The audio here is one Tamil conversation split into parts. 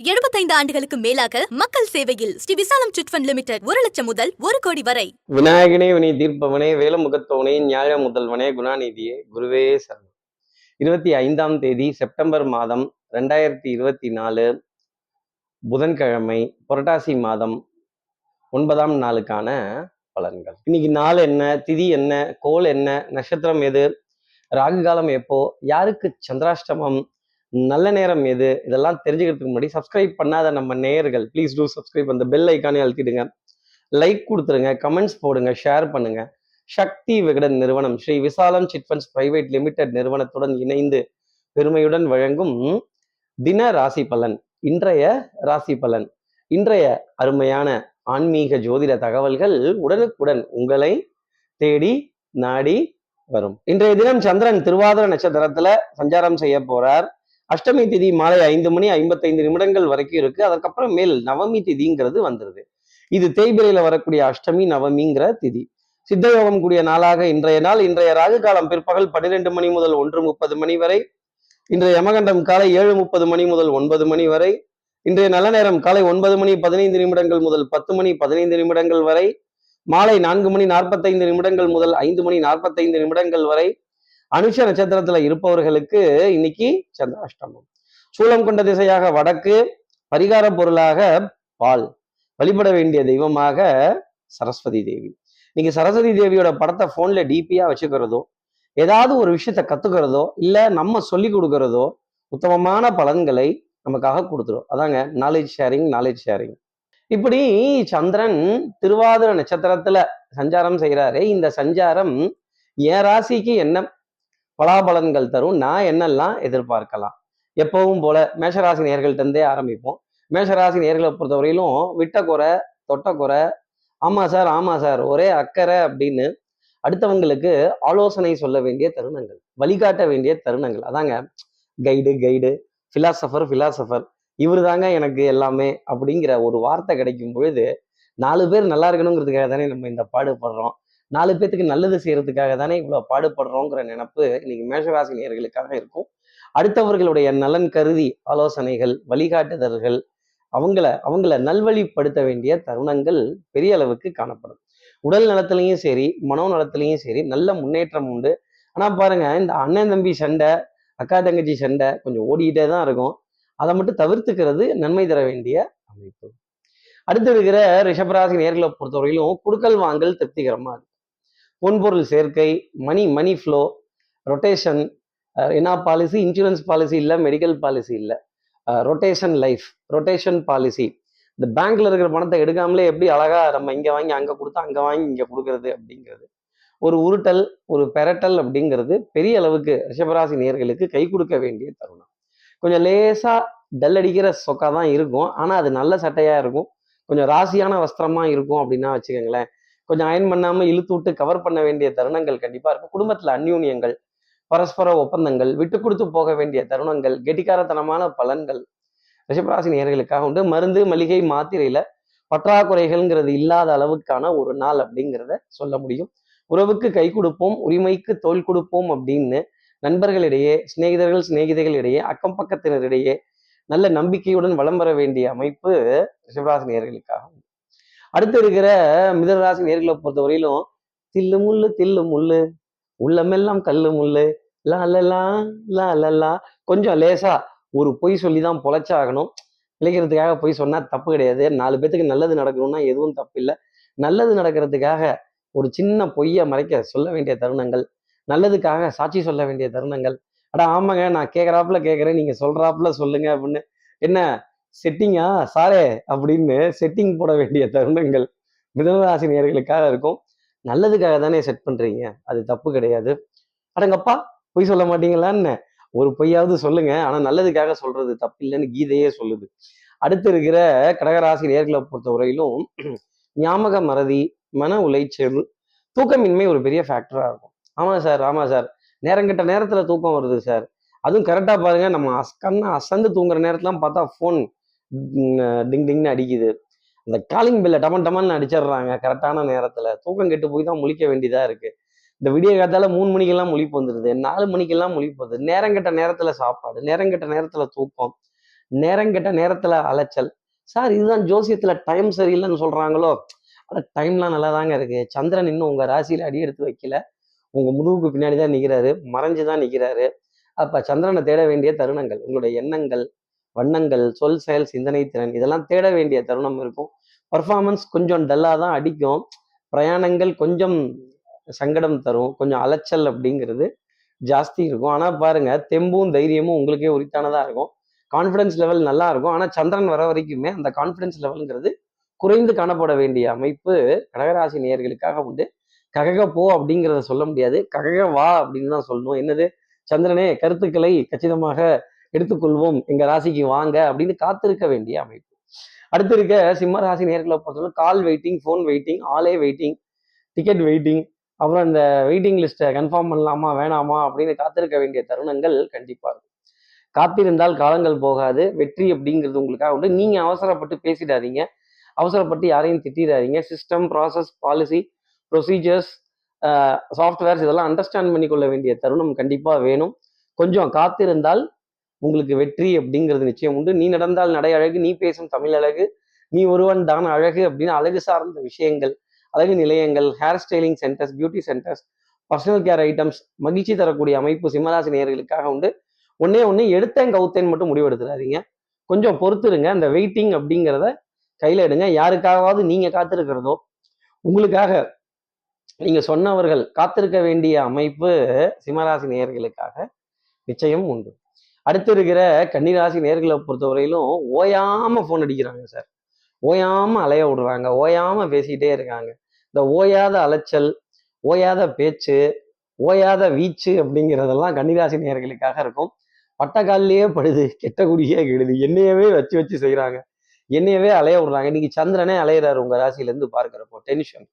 75 ஆண்டுகளுக்கு மேலாக மக்கள் சேவையில் ஸ்ரீ விசாலம் சிட்ஃபண்ட் லிமிடெட் ஒரு லட்சம் முதல் ஒரு கோடி வரை. விநாயகனே வினை தீர்ப்பவனே வேலமுகத்தவனே ஞாழ முதல்வனே குணாநிதியே குருவே சரணம். இருபத்தி ஐந்தாம் தேதி செப்டம்பர் மாதம் ரெண்டாயிரத்தி இருபத்தி நாலு புதன்கிழமை புரட்டாசி மாதம் ஒன்பதாம் நாளுக்கான பலன்கள். இன்னைக்கு நாள் என்ன திதி என்ன கோல் என்ன நட்சத்திரம் எது ராகு காலம் எப்போ யாருக்கு சந்திராஷ்டமம் நல்ல நேரம் எது? இதெல்லாம் தெரிஞ்சுக்கிறதுக்கு முன்னாடி சப்ஸ்கிரைப் பண்ணாத நம்ம நேயர்கள் ப்ளீஸ் டூ சப்ஸ்கிரைப் அந்த பெல் ஐக்கானே அழுத்திடுங்க. லைக் கொடுத்துருங்க கமெண்ட்ஸ் போடுங்க ஷேர் பண்ணுங்க. சக்தி விகடன் நிறுவனம் ஸ்ரீ விசாலம் சிட்ஃபண்ட்ஸ் பிரைவேட் லிமிடெட் நிறுவனத்துடன் இணைந்து பெருமையுடன் வழங்கும் தின ராசி பலன் இன்றைய ராசி பலன். இன்றைய அருமையான ஆன்மீக ஜோதிட தகவல்கள் உடனுக்குடன் உங்களை தேடி நாடி வரும். இன்றைய தினம் சந்திரன் திருவாதிர நட்சத்திரத்துல சஞ்சாரம் செய்ய போறார். அஷ்டமி திதி மாலை ஐந்து மணி ஐம்பத்தைந்து நிமிடங்கள் வரைக்கும் இருக்கு. அதுக்கப்புறம் மேல் நவமி திதிங்கிறது வந்துருது இது தேய்பிரையில வரக்கூடிய அஷ்டமி நவமிங்கிற திதி. சித்தயோகம் கூடிய நாளாக இன்றைய நாள். இன்றைய ராகு காலம் பிற்பகல் பன்னிரெண்டு மணி முதல் ஒன்று முப்பது மணி வரை. இன்றைய யமகண்டம் காலை ஏழு முப்பது மணி முதல் ஒன்பது மணி வரை. இன்றைய நல்ல நேரம் காலை ஒன்பது மணி பதினைந்து நிமிடங்கள் முதல் பத்து மணி பதினைந்து நிமிடங்கள் வரை. மாலை நான்கு மணி நாற்பத்தைந்து நிமிடங்கள் முதல் ஐந்து மணி நாற்பத்தைந்து நிமிடங்கள் வரை. அனுஷ நட்சத்திரத்துல இருப்பவர்களுக்கு இன்னைக்கு சந்திராஷ்டமம். சூலம் கொண்ட திசையாக வடக்கு பரிகார பொருளாக பால். வழிபட வேண்டிய தெய்வமாக சரஸ்வதி தேவி. நீங்க சரஸ்வதி தேவியோட படத்தை போன்ல டிபியா வச்சுக்கிறதோ ஏதாவது ஒரு விஷயத்த கத்துக்கிறதோ இல்ல நம்ம சொல்லி கொடுக்கறதோ உத்தமமான பலன்களை நமக்காக கொடுத்துரும். அதாங்க நாலேஜ் ஷேரிங் நாலேஜ் ஷேரிங் இப்படி சந்திரன் திருவாதிர நட்சத்திரத்துல சஞ்சாரம் செய்கிறாரு இந்த சஞ்சாரம் என் ராசிக்கு என்ன பலாபலன்கள் தரும். நான் என்னெல்லாம் எதிர்பார்க்கலாம்? எப்பவும் போல மேஷராசி நேர்கள்ட்டே இருந்தே ஆரம்பிப்போம். மேஷராசி நேர்களை பொறுத்தவரையிலும் விட்ட குறை தொட்ட குறை சார் ஆமாம் சார் ஒரே அக்கறை அப்படின்னு அடுத்தவங்களுக்கு ஆலோசனை சொல்ல வேண்டிய தருணங்கள் வழிகாட்ட வேண்டிய தருணங்கள். அதாங்க கைடு கைடு ஃபிலாசபர் ஃபிலாசபர் இவர் தாங்க எனக்கு எல்லாமே அப்படிங்கிற ஒரு வார்த்தை கிடைக்கும் பொழுது நாலு பேர் நல்லா இருக்கணுங்கிறதுக்காக தானே நம்ம இந்த பாடுபடுறோம் நாலு பேத்துக்கு நல்லது செய்யறதுக்காக தானே இவ்வளவு பாடுபடுறோங்கிற நினப்பு இன்னைக்கு மேஷராசி நேர்களுக்காக இருக்கும். அடுத்தவர்களுடைய நலன் கருதி ஆலோசனைகள் வழிகாட்டுதல்கள் அவங்கள அவங்கள நல்வழிப்படுத்த வேண்டிய தருணங்கள் பெரிய அளவுக்கு காணப்படும். உடல் நலத்திலையும் சரி மனோ நலத்திலையும் சரி நல்ல முன்னேற்றம் உண்டு. ஆனா பாருங்க இந்த அண்ணன் தம்பி சண்டை அக்கா தங்கச்சி சண்டை கொஞ்சம் ஓடிக்கிட்டே தான் இருக்கும். அதை மட்டும் தவிர்த்துக்கிறது நன்மை தர வேண்டிய அமைப்பு. அடுத்து இருக்கிற ரிஷபராசி நேர்களை பொறுத்தவரையிலும் குடுக்கல் வாங்கல் திருப்திகரமா இருக்கு பொன்பொருள் சேர்க்கை மணி மணி ஃப்ளோ ரொட்டேஷன் என்ன பாலிசி இன்சூரன்ஸ் பாலிசி இல்லை மெடிக்கல் பாலிசி இல்லை. ரொட்டேஷன் லைஃப் ரொட்டேஷன் பாலிசி இந்த பேங்க்ல இருக்கிற பணத்தை எடுக்காமலே எப்படி அழகா நம்ம இங்கே வாங்கி அங்கே கொடுத்தா அங்கே வாங்கி இங்கே கொடுக்கறது அப்படிங்கிறது. ஒரு உருட்டல் ஒரு பெரட்டல் அப்படிங்கிறது பெரிய அளவுக்கு ரிஷபராசி நேர்களுக்கு கை கொடுக்க வேண்டிய தருணம். கொஞ்சம் லேசாக டல் அடிக்கிற சொக்கா தான் இருக்கும். ஆனால் அது நல்ல சட்டையாக இருக்கும். கொஞ்சம் ராசியான வஸ்திரமா இருக்கும் அப்படின்னா வச்சுக்கோங்களேன். கொஞ்சம் அயன் பண்ணாம இழுத்து விட்டு கவர் பண்ண வேண்டிய தருணங்கள் கண்டிப்பா இருக்கும். குடும்பத்துல அந்யூன்யங்கள் பரஸ்பர ஒப்பந்தங்கள் விட்டு கொடுத்து போக வேண்டிய தருணங்கள் கெட்டிக்காரத்தனமான பலன்கள் ரிஷபராசி நேர்களுக்காக உண்டு. மருந்து மளிகை மாத்திரையில பற்றாக்குறைகள்ங்கிறது இல்லாத அளவுக்கான ஒரு நாள் அப்படிங்கிறத சொல்ல முடியும். உறவுக்கு கை கொடுப்போம் உரிமைக்கு தோல் கொடுப்போம் அப்படின்னு நண்பர்களிடையே சிநேகிதர்கள் சிநேகிதைகளிடையே அக்கம் பக்கத்தினரிடையே நல்ல நம்பிக்கையுடன் வளம் வர வேண்டிய அமைப்பு ரிஷபராசி நேர்களுக்காக அடுத்து இருக்கிற மிதனராசி நேர்களை பொறுத்தவரையிலும் தில்லு முள்ளு தில்லு முள்ளு உள்ளமெல்லாம் கல்லு முள்ளு லா லலா லா லலா கொஞ்சம் லேசா ஒரு பொய் சொல்லி தான் பொழைச்சாகணும். பிழைக்கிறதுக்காக பொய் சொன்னா தப்பு கிடையாது. நாலு பேத்துக்கு நல்லது நடக்கணும்னா எதுவும் தப்பு இல்லை. நல்லது நடக்கிறதுக்காக ஒரு சின்ன பொய்யை மறைக்க சொல்ல வேண்டிய தருணங்கள். நல்லதுக்காக சாட்சி சொல்ல வேண்டிய தருணங்கள். அடா ஆமாங்க நான் கேட்குறாப்புல கேட்குறேன் நீங்கள் சொல்கிறாப்புல சொல்லுங்க அப்படின்னு. என்ன செட்டிங்கா சாரே அப்படின்னு செட்டிங் போட வேண்டிய தருணங்கள் மிதனராசி நேர்களுக்காக இருக்கும். நல்லதுக்காக தானே செட் பண்றீங்க. அது தப்பு கிடையாது. அடங்கப்பா பொய் சொல்ல மாட்டீங்களான்னு ஒரு பொய்யாவது சொல்லுங்க. ஆனா நல்லதுக்காக சொல்றது தப்பு இல்லைன்னு கீதையே சொல்லுது. அடுத்து இருக்கிற கடகராசி நேர்களை பொறுத்தவரையிலும் ஞாபக மறதி மன உளைச்சல் தூக்கமின்மை ஒரு பெரிய ஃபேக்டரா இருக்கும். ஆமா சார் ஆமா சார். நேரங்கிட்ட நேரத்துல தூக்கம் வருது சார். அதுவும் கரெக்டா பாருங்க. நம்ம அஸ் கண்ணை அசந்து தூங்குற நேரத்துலாம் பார்த்தா ஃபோன் டிங் டிங்னு அடிக்குது. அந்த காலிங் பில்லை டமன் டமன் அடிச்சிடுறாங்க கரெக்டான நேரத்துல. தூக்கம் கெட்டு போய் தான் முழிக்க வேண்டியதா இருக்கு. இந்த விடிய காத்தால மூணு மணிக்கெல்லாம் முழிப்பு வந்துடுது நாலு மணிக்கெல்லாம் முழிப்பு வருது. நேரங்கெட்ட நேரத்துல சாப்பாடு நேரங்கெட்ட நேரத்துல தூக்கம் நேரங்கெட்ட நேரத்துல அலைச்சல். சார் இதுதான் ஜோசியத்துல டைம் சரியில்லைன்னு சொல்றாங்களோ? ஆனா டைம்லாம் நல்லா தாங்க இருக்கு. சந்திரன் இன்னும் உங்க ராசியில அடி எடுத்து வைக்கல. உங்க முதுகுக்கு பின்னாடி தான் நிற்கிறாரு மறைஞ்சு தான் நிற்கிறாரு அப்ப சந்திரனை தேட வேண்டிய தருணங்கள் உங்களுடைய எண்ணங்கள் வண்ணங்கள் சொல் செயல் சிந்தனை திறன் இதெல்லாம் தேட வேண்டிய தருணம் இருக்கும். பர்ஃபார்மன்ஸ் கொஞ்சம் டல்லாக தான் அடிக்கும். பிரயாணங்கள் கொஞ்சம் சங்கடம் தரும். கொஞ்சம் அலைச்சல் அப்படிங்கிறது ஜாஸ்தி இருக்கும். ஆனால் பாருங்க தெம்பும் தைரியமும் உங்களுக்கே உரித்தானதாக இருக்கும். கான்ஃபிடன்ஸ் லெவல் நல்லா இருக்கும். ஆனால் சந்திரன் வர வரைக்குமே அந்த கான்ஃபிடன்ஸ் லெவலுங்கிறது குறைந்து காணப்பட வேண்டிய அமைப்பு கடகராசி நேயர்களுக்காக உண்டு. ககக போ அப்படிங்கிறத சொல்ல முடியாது. ககக வா அப்படின்னு தான் சொல்லணும். என்னது? சந்திரனே கருத்துக்களை கச்சிதமாக எடுத்துக்கொள்வோம். எங்க ராசிக்கு வாங்க அப்படின்னு காத்திருக்க வேண்டிய அமைப்பு. அடுத்து இருக்க சிம்ம ராசி நேர்களை பொறுத்தவரை கால் வெயிட்டிங் ஃபோன் வெயிட்டிங் ஆலே வெயிட்டிங் டிக்கெட் வெயிட்டிங் அப்புறம் இந்த வெயிட்டிங் லிஸ்ட்டை கன்ஃபார்ம் பண்ணலாமா வேணாமா அப்படின்னு காத்திருக்க வேண்டிய தருணங்கள் கண்டிப்பாக இருக்கும். காத்திருந்தால் காலங்கள் போகாது. வெற்றி அப்படிங்கிறது உங்களுக்காக உண்டு. நீங்கள் அவசரப்பட்டு பேசிடாதீங்க. அவசரப்பட்டு யாரையும் திட்டிடாதீங்க. System process policy procedures softwares இதெல்லாம் அண்டர்ஸ்டாண்ட் பண்ணிக்கொள்ள வேண்டிய தருணம் கண்டிப்பாக வேணும். கொஞ்சம் காத்திருந்தால் உங்களுக்கு வெற்றி அப்படிங்கிறது நிச்சயம் உண்டு. நீ நடந்தால் நடை அழகு நீ பேசும் தமிழ் அழகு நீ ஒருவன் தான் அழகு அப்படின்னு அழகு சார்ந்த விஷயங்கள் அழகு நிலையங்கள் hair styling centres beauty centres personal care items மகிழ்ச்சி தரக்கூடிய அமைப்பு சிம்மராசி நேயர்களுக்காக உண்டு. ஒன்னே ஒன்று எடுத்தேன் கவுத்தேன் மட்டும் முடிவெடுத்துடாதீங்க கொஞ்சம் பொறுத்துருங்க. அந்த வெயிட்டிங் அப்படிங்கிறத கையில் எடுங்க. யாருக்காகவாவது நீங்கள் காத்திருக்கிறதோ உங்களுக்காக நீங்கள் சொன்னவர்கள் காத்திருக்க வேண்டிய அமைப்பு சிம்மராசி நேயர்களுக்காக நிச்சயம் உண்டு. அடுத்து இருக்கிற கன்னிராசி நேர்களை பொறுத்தவரையிலும் ஓயாம ஃபோன் அடிக்கிறாங்க சார் ஓயாம அலைய விடுறாங்க. ஓயாம பேசிக்கிட்டே இருக்காங்க. இந்த ஓயாத அலைச்சல் ஓயாத பேச்சு ஓயாத வீச்சு அப்படிங்கிறதெல்லாம் கன்னிராசி நேர்களுக்காக இருக்கும். பட்டக்காலிலேயே படுது கெட்ட குடியே கெடுது. என்னையவே வச்சு வச்சு செய்கிறாங்க என்னையவே அலைய விடுறாங்க. இன்னைக்கு சந்திரனே அலையிறாரு உங்க ராசியிலேருந்து பார்க்குறப்போ டென்ஷன்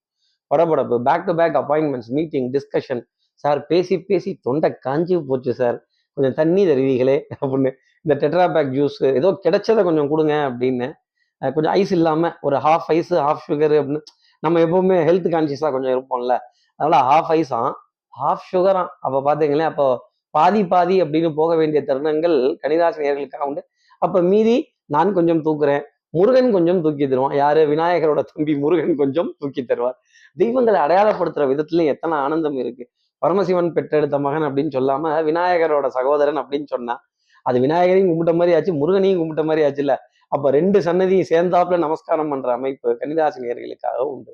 படபடப்பு back to back appointments meeting discussion sir பேசி பேசி தொண்டை காஞ்சி போச்சு சார் கொஞ்சம் தண்ணி தருவீங்களே அப்படின்னு. இந்த டெட்ரா பேக் ஜூஸ் ஏதோ கிடைச்சதை கொஞ்சம் கொடுங்க அப்படின்னு. கொஞ்சம் ஐஸ் இல்லாமல் ஒரு ஹாஃப் ஐஸ் ஹாஃப் சுகர் அப்படின்னு. நம்ம எப்பவுமே ஹெல்த் கான்சியஸாக கொஞ்சம் இருப்போம்ல. அதனால ஹாஃப் ஐஸாம் ஹாஃப் சுகராம் அப்போ பார்த்தீங்களேன் அப்போ பாதி பாதி அப்படின்னு போக வேண்டிய தருணங்கள் கணிதாசினியர்களுக்காக உண்டு. அப்போ மீதி நான் கொஞ்சம் தூக்குறேன் முருகன் கொஞ்சம் தூக்கி தருவான். யாரு? விநாயகரோட தம்பி முருகன் கொஞ்சம் தூக்கி தருவார். தெய்வங்களை அடையாளப்படுத்துற விதத்துல எத்தனை ஆனந்தம் இருக்கு. பரமசிவன் பெற்றெடுத்த மகன் அப்படின்னு சொல்லாம விநாயகரோட சகோதரன் அப்படின்னு சொன்னா அது விநாயகரையும் கும்பிட்ட மாதிரி ஆச்சு முருகனையும் கும்பிட்ட மாதிரி ஆச்சு இல்ல அப்ப ரெண்டு சன்னதியும் சேர்ந்தாப்புல நமஸ்காரம் பண்ற அமைப்பு கன்னிராசி உண்டு.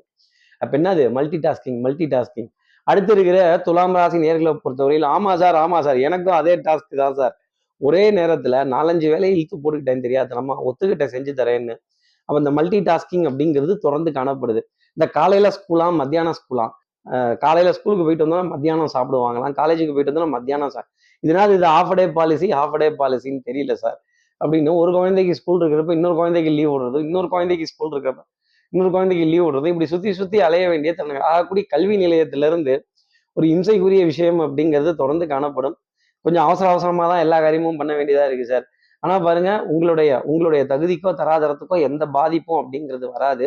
அப்ப என்னது? மல்டி டாஸ்கிங் மல்டி டாஸ்கிங் அடுத்து இருக்கிற துலாம் ராசி நேர்களை பொறுத்தவரையில் ஆமா சார் ஆமா சார் எனக்கும் அதே டாஸ்க் தான் சார். ஒரே நேரத்துல நாலஞ்சு வேலையை இழுத்து போட்டுக்கிட்டேன் தெரியாது. நம்ம ஒத்துக்கிட்டேன் செஞ்சு தரேன்னு. அப்ப இந்த மல்டி டாஸ்கிங் அப்படிங்கிறது தொடர்ந்து காணப்படுது. இந்த காலையில ஸ்கூலாம் மத்தியானம் ஸ்கூலாம் காலையில் ஸ்கூலுக்கு போயிட்டு வந்தோம்னா மத்தியானம் சாப்பிடுவாங்களாம். காலேஜுக்கு போயிட்டு வந்தோம்னா மத்தியானம் சார் இதனால இது off day policy off day பாலிசின்னு தெரியல சார் அப்படின்னு ஒரு குழந்தைக்கு ஸ்கூல் இருக்கிறப்ப இன்னொரு குழந்தைக்கு லீவ் விடுறது இன்னொரு குழந்தைக்கு ஸ்கூல் இருக்கிறப்ப இன்னொரு குழந்தைக்கு லீவ் விடுறது இப்படி சுற்றி சுற்றி அலைய வேண்டிய தருணங்கள். ஆகக்கூடிய கல்வி நிலையத்திலிருந்து ஒரு இம்சைக்குரிய விஷயம் அப்படிங்கிறது தொடர்ந்து காணப்படும். கொஞ்சம் அவசர அவசரமாக தான் எல்லா காரியமும் பண்ண வேண்டியதாக இருக்கு சார் ஆனால் பாருங்க உங்களுடைய உங்களுடைய தகுதிக்கோ தராதரத்துக்கோ எந்த பாதிப்பும் அப்படிங்கிறது வராது.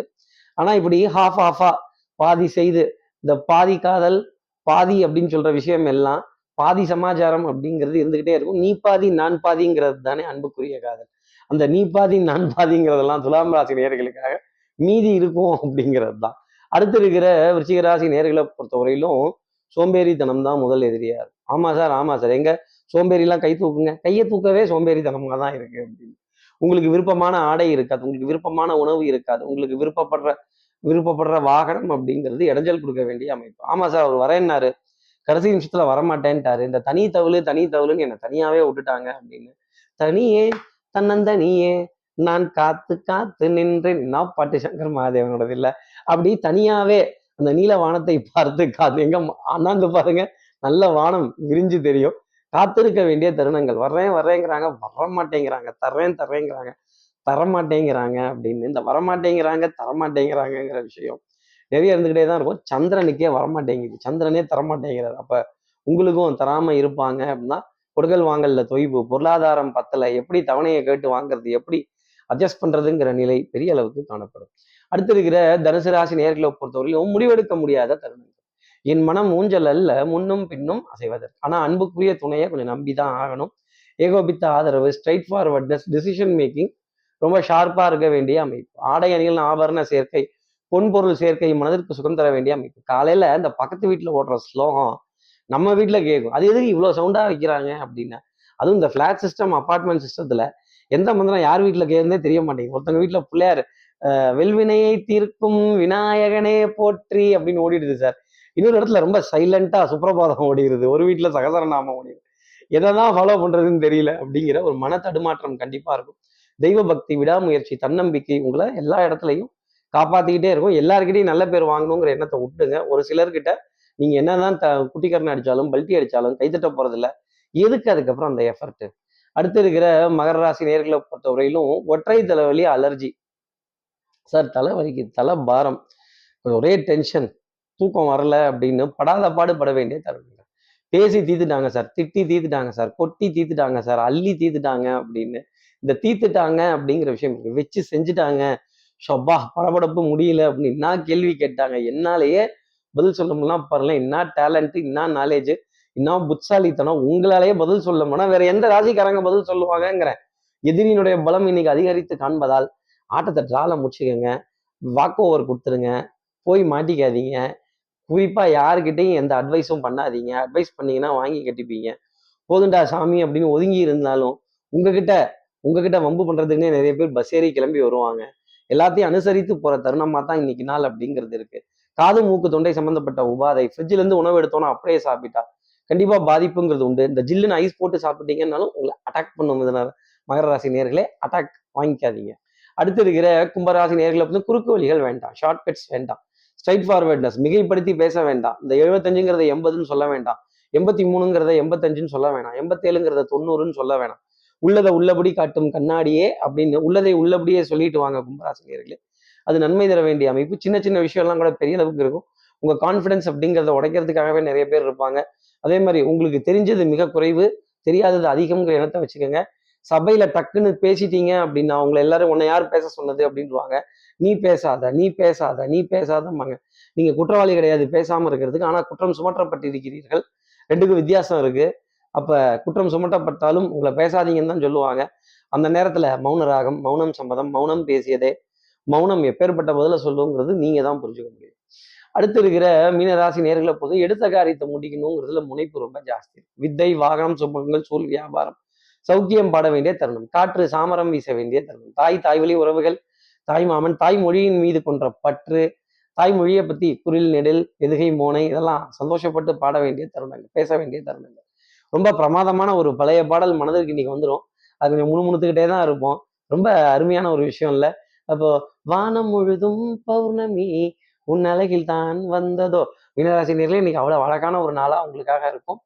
ஆனால் இப்படி ஹாஃப் ஹாஃபா பாதி செய்து இந்த பாதி காதல் பாதி அப்படின்னு சொல்ற விஷயம் எல்லாம் பாதி சமாச்சாரம் அப்படிங்கிறது இருந்துகிட்டே இருக்கும். நீ பாதி நான் பாதிங்கிறது தானே அன்புக்குரிய காதல். அந்த நீ பாதி நான் பாதிங்கிறதெல்லாம் துலாம் ராசி நேர்களுக்காக மீதி இருக்கும் அப்படிங்கிறது தான். அடுத்து இருக்கிற விருச்சிக ராசி நேர்களை பொறுத்தவரையிலும் சோம்பேறித்தனம் தான் முதல் எதிரியா இருக்கும் ஆமா சார் ஆமா சார். எங்க சோம்பேறிலாம் கை தூக்குங்க? கையை தூக்கவே சோம்பேறித்தனமா தான் இருக்கு அப்படின்னு. உங்களுக்கு விருப்பமான ஆடை இருக்காது உங்களுக்கு விருப்பமான உணவு இருக்காது உங்களுக்கு விருப்பப்படுற விருப்பப்படுற வாகனம் அப்படிங்கிறது இடைஞ்சல் கொடுக்க வேண்டிய அமைப்பு. ஆமா சார் அவர் வரேன்னாரு கடைசி நிமிஷத்துல வரமாட்டேன்ட்டாரு. இந்த தனி தவுளு தனி தவுளுன்னு என்னை தனியாவே விட்டுட்டாங்க அப்படின்னு. தனியே தன்னந்தனியே நான் காத்து காத்து நின்றேன். நான் பாட்டு சங்கர் மகாதேவனோடது இல்லை. அப்படி தனியாவே அந்த நீல வானத்தை பார்த்து காத்து எங்க அண்ணாந்து பாருங்க. நல்ல வானம் விரிஞ்சு தெரியும். காத்திருக்க வேண்டிய தருணங்கள். வர்றேன் வர்றேங்கிறாங்க. வர மாட்டேங்கிறாங்க தர்றேன் தர்றேங்கிறாங்க. தரமாட்டேங்கிறாங்க அப்படின்னு. இந்த வரமாட்டேங்கிறாங்க தரமாட்டேங்கிறாங்கங்கிற விஷயம் நிறைய இருந்துகிட்டே தான் இருக்கும். சந்திரனுக்கே வரமாட்டேங்குது. சந்திரனே தரமாட்டேங்கிறார். அப்போ உங்களுக்கும் தராமல் இருப்பாங்க அப்படின்னா கொடுக்கல் வாங்கல்ல தொய்வு பொருளாதாரம் பத்தல எப்படி தவணையை கேட்டு வாங்குறது எப்படி அட்ஜஸ்ட் பண்ணுறதுங்கிற நிலை பெரிய அளவுக்கு காணப்படும். அடுத்து இருக்கிற தனுசு ராசி நேர்களை பொறுத்தவரையிலும் முடிவெடுக்க முடியாத தருணங்கள். என் மனம் ஊஞ்சல் அல்ல முன்னும் பின்னும் அசைவதற்கு. ஆனால் அன்புக்குரிய துணையை கொஞ்சம் நம்பி தான் ஆகணும். ஏகோபித்த ஆதரவு ஸ்ட்ரைட் ஃபார்வர்ட்னஸ் டிசிஷன் மேக்கிங் ரொம்ப ஷார்ப்பாக இருக்க வேண்டிய அமைப்பு. ஆடை அணிகள் ஆபரண சேர்க்கை பொன்பொருள் சேர்க்கை மனதிற்கு சுகம் தர வேண்டிய அமைப்பு. காலையில் இந்த பக்கத்து வீட்டில் ஓடுற ஸ்லோகம் நம்ம வீட்டில் கேட்கும் அது எதுக்கு இவ்வளோ சவுண்டாக வைக்கிறாங்க அப்படின்னா அதுவும் இந்த ஃப்ளாட் சிஸ்டம் அப்பார்ட்மெண்ட் சிஸ்டத்தில் எந்த மந்திரம் யார் வீட்டில் கேட்குறதே தெரிய மாட்டேங்குது. ஒருத்தங்க வீட்டில் பிள்ளையார் வெல்வினையை தீர்க்கும் விநாயகனே போற்றி அப்படின்னு ஓடிடுது சார். இன்னொரு இடத்துல ரொம்ப சைலண்டாக சுப்பிரபாதம் ஓடிடுது. ஒரு வீட்டில் சகசரநாமம் ஓடிடுது. எதை தான் ஃபாலோ பண்றதுன்னு தெரியல அப்படிங்கிற ஒரு மன தடுமாற்றம் கண்டிப்பாக இருக்கும். தெய்வ பக்தி விடாமுயற்சி தன்னம்பிக்கை உங்களை எல்லா இடத்துலையும் காப்பாத்திக்கிட்டே இருக்கும். எல்லாருக்கிட்டையும் நல்ல பேர் வாங்கணுங்கிற எண்ணத்தை விட்டுங்க ஒரு சிலர்கிட்ட நீங்க என்னதான் த குட்டிக்கரணை அடிச்சாலும் பல்ட்டி அடிச்சாலும் கைத்தட்ட போறதில்ல. எதுக்கு அதுக்கப்புறம் அந்த எஃபர்ட் அடுத்து இருக்கிற மகர ராசி நேர்களை பொறுத்தவரையிலும் ஒற்றை தலைவலி அலர்ஜி சார் தலைவலிக்கு தலை பாரம் ஒரே டென்ஷன் தூக்கம் வரல அப்படின்னு படாத பாடு பட வேண்டிய தருவீங்க பேசி தீத்துட்டாங்க சார் திட்டி தீத்துட்டாங்க சார் கொட்டி தீத்துட்டாங்க சார் அள்ளி தீத்துட்டாங்க அப்படின்னு இந்த தீத்துட்டாங்க அப்படிங்கிற விஷயம் வச்சு செஞ்சுட்டாங்க. ஷப்பா படபடப்பு முடியல அப்படின்னு என்ன கேள்வி கேட்டாங்க? என்னாலேயே பதில் சொல்ல முடியலாம் பாருல என்ன டேலண்ட் என்ன நாலேஜ் என்ன புட்சாலித்தனம் உங்களாலேயே பதில் சொல்ல முடியும் வேற எந்த ராசிக்காரங்க பதில் சொல்லுவாங்கங்கிறேன் எதிரியினுடைய பலம் இன்னைக்கு அதிகரித்து காண்பதால் ஆட்டத்தை ட்ரால முடிச்சுக்கோங்க. வாக் ஓவர் கொடுத்துருங்க. போய் மாட்டிக்காதீங்க. குறிப்பா யாருக்கிட்டையும் எந்த அட்வைஸும் பண்ணாதீங்க. அட்வைஸ் பண்ணீங்கன்னா வாங்கி கட்டிப்பீங்க. போதுண்டா சாமி அப்படின்னு ஒதுங்கி இருந்தாலும் உங்ககிட்ட உங்ககிட்ட வம்பு பண்றதுக்குன்னே நிறைய பேர் பஸ் ஏறி கிளம்பி வருவாங்க. எல்லாத்தையும் அனுசரித்து போற தருணமா தான் இன்னைக்கு நாள் அப்படிங்கிறது இருக்கு. காது மூக்கு தொண்டை சம்பந்தப்பட்ட உபாதை ஃப்ரிட்ஜ்ல இருந்து உணவு எடுத்தோன்னா அப்படியே சாப்பிட்டா கண்டிப்பா பாதிப்புங்கிறது உண்டு. இந்த ஜில்லுன்னு ஐஸ் போட்டு சாப்பிட்டீங்கன்னாலும் உங்களை அட்டாக் பண்ணும் மகர ராசி நேர்களே அட்டாக் வாங்கிக்காதீங்க. அடுத்து இருக்கிற கும்பராசி நேர்களை வந்து குறுக்கு வழிகள் வேண்டாம். ஷார்ட்கட்ஸ் வேண்டாம். ஸ்ட்ரைட் ஃபார்வர்ட்னஸ் மிகைப்படுத்தி பேச வேண்டாம். இந்த எழுபத்தஞ்சுங்கிறத எண்பதுன்னு சொல்ல வேண்டாம். எண்பத்தி மூணுங்கிறத எண்பத்தஞ்சுன்னு சொல்ல வேணாம். எண்பத்தேழுங்கிறத தொண்ணூறுன்னு சொல்ல வேணாம். உள்ளதை உள்ளபடி காட்டும் கண்ணாடியே அப்படின்னு உள்ளதை உள்ளபடியே சொல்லிட்டு வாங்க கும்பராசினியர்களே. அது நன்மை தர வேண்டிய அமைப்பு. சின்ன சின்ன விஷயம்லாம் கூட பெரிய அளவுக்கு இருக்கும். உங்கள் கான்ஃபிடன்ஸ் அப்படிங்கிறத உடைக்கிறதுக்காகவே நிறைய பேர் இருப்பாங்க. அதே மாதிரி உங்களுக்கு தெரிஞ்சது மிக குறைவு தெரியாதது அதிகம்ங்கிற எண்ணத்தை வச்சுக்கோங்க. சபையில டக்குன்னு பேசிட்டீங்க அப்படின்னா அவங்கள எல்லாரும் உன்னை யார் பேச சொன்னது அப்படின்வாங்க நீ பேசாத நீ பேசாத நீ பேசாதம்பாங்க. நீங்க குற்றவாளி கிடையாது பேசாம இருக்கிறதுக்கு. ஆனா குற்றம் சுமற்றப்பட்டிருக்கிறீர்கள் ரெண்டுக்கும் வித்தியாசம் இருக்கு. அப்போ குற்றம் சுமட்டப்பட்டாலும் உங்களை பேசாதீங்கன்னு தான் சொல்லுவாங்க. அந்த நேரத்தில் மௌன ராகம் மௌனம் சம்மதம் மௌனம் பேசியதே மௌனம் எப்பேற்பட்ட பதில சொல்லுங்கிறது நீங்க தான் புரிஞ்சுக்க முடியும். அடுத்து இருக்கிற மீனராசி நேர்களை போது எடுத்த காரியத்தை முடிக்கணுங்கிறதுல முனைப்பு ரொம்ப ஜாஸ்தி. வித்தை வாகனம் சுபங்கள் சூழ் வியாபாரம் சௌக்கியம் பாட வேண்டிய தருணம் காற்று சாமரம் வீச வேண்டிய தருணம் தாய் தாய்வழி உறவுகள் தாய் மாமன் தாய்மொழியின் மீது கொன்ற பற்று தாய்மொழியை பற்றி குரில் நெடில் எதுகை மோனை இதெல்லாம் சந்தோஷப்பட்டு பாட வேண்டிய தருணங்கள் பேச வேண்டிய தருணங்கள். ரொம்ப பிரமாதமான ஒரு பழைய பாடல் மனதிற்கு இன்னைக்கு வந்துடும் அது கொஞ்சம் முணுமுணுத்துக்கிட்டே தான் இருப்போம். ரொம்ப அருமையான ஒரு விஷயம் இல்லை. அப்போ வானம் முழுதும் பௌர்ணமி உன் அழகில் தான் வந்ததோ? மீனராசி நேரில் இன்னைக்கு அவ்வளோ அழகான ஒரு நாளாக உங்களுக்காக இருக்கும்.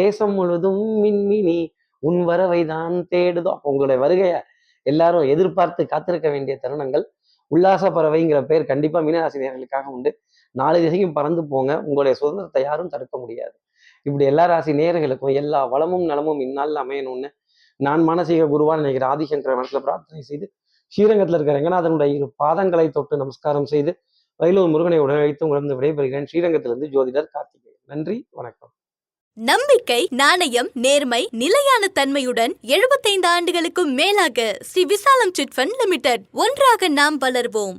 தேசம் முழுதும் மின்மினி உன் வரவை தான் தேடுதோ? அப்போ உங்களுடைய வருகையை எல்லாரும் எதிர்பார்த்து காத்திருக்க வேண்டிய தருணங்கள். உல்லாச பறவைங்கிற பெயர் கண்டிப்பாக மீனராசி நேர்களுக்காக உண்டு. நாலு திசைக்கும் பறந்து போங்க. உங்களுடைய சுதந்திரத்தை யாரும் தடுக்க முடியாது. இப்படி எல்லா ராசி நேர்களுக்கும் எல்லா வளமும் நலமும் இந்நாளில் அமையணும்னு நான் மானசீக குருவான் நினைக்கிற ஆதிசங்கர மனசுல பிரார்த்தனை செய்து ஸ்ரீரங்கத்தில் இருக்கிற ரங்கநாதனுடைய இரு பாதங்களை தொட்டு நமஸ்காரம் செய்து வயலூர் முருகனை உடனழைத்து உணர்ந்து விடைபெறுகிறேன். ஸ்ரீரங்கத்திலிருந்து ஜோதிடர் கார்த்திகேயன். நன்றி வணக்கம். நம்பிக்கை நாணயம் நேர்மை நிலையான தன்மையுடன் 75 ஆண்டுகளுக்கும் மேலாக ஸ்ரீ விசாலம் சிட்ஃபண்ட் லிமிடெட் ஒன்றாக நாம் வளர்வோம்.